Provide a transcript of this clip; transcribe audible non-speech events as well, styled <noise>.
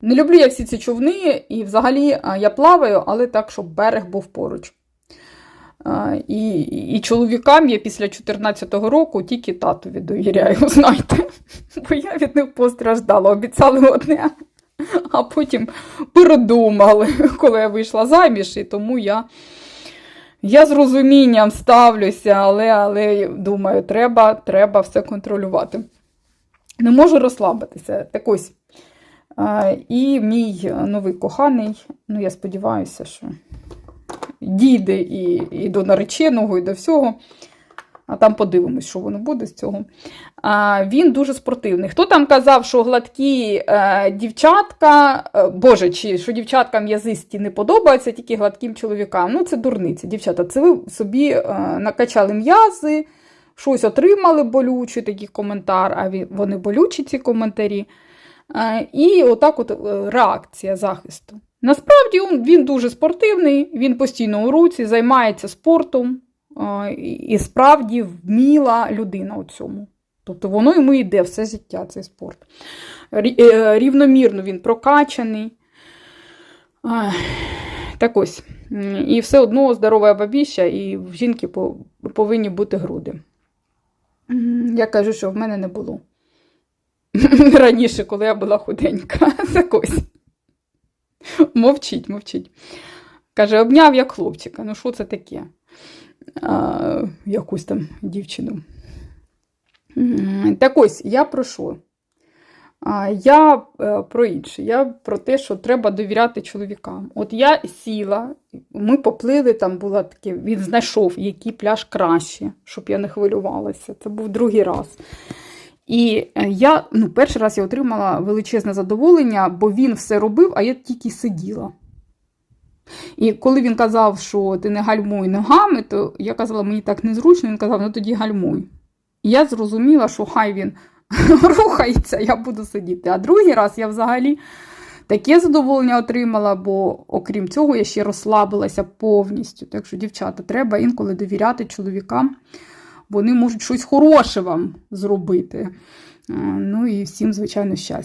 Не люблю я всі ці човни, і взагалі я плаваю, але так, щоб берег був поруч. І, і чоловікам я після 14-го року тільки татові довіряю, <laughs> знаєте. Бо я від них постраждала. Обіцяли одне, а потім передумали, <laughs> коли я вийшла заміж, і тому я. Я з розумінням ставлюся, але, але думаю, треба, треба все контролювати. Не можу розслабитися. Так ось. А, І мій новий коханий, ну я сподіваюся, що дійде і, і до нареченого, і до всього. А там подивимось, що воно буде з цього. А, Він дуже спортивний. Хто там казав, що гладкі е, дівчатка, е, боже, чи що дівчаткам м'язисті не подобаються, тільки гладким чоловікам. Ну, це дурниця, дівчата. Це ви собі е, накачали м'язи, щось отримали болючий такий коментар, а вони болючі, ці коментарі. Е, І отак от е, реакція захисту. Насправді він- дуже спортивний, він постійно у руці, займається спортом е, і справді вміла людина у цьому. Тобто воно йому йде все життя, цей спорт. Рівномірно він прокачаний. Так ось. І все одно здорова бабіща, і в жінки повинні бути груди. Я кажу, що в мене не було. <laughs> Раніше, коли я була худенька. <laughs> Так ось. Мовчить, мовчить. Каже, обняв як хлопчика. Ну, що це таке? А, якусь там дівчину. Так ось, я про що? Я е, про інше. Я про те, що треба довіряти чоловікам. От я сіла, ми поплили, там було таке, він знайшов, який пляж краще, щоб я не хвилювалася. Це був другий раз. І е, я ну, перший раз я отримала величезне задоволення, бо він все робив, а я тільки сиділа. І коли він казав, що ти не гальмуй ногами, то я казала, мені так незручно, він казав, ну тоді гальмуй. І я зрозуміла, що хай він <laughs> рухається, я буду сидіти. А другий раз я взагалі таке задоволення отримала, бо окрім цього я ще розслабилася повністю. Так що, дівчата, треба інколи довіряти чоловікам, вони можуть щось хороше вам зробити. Е, Ну і всім, звичайно, щастя.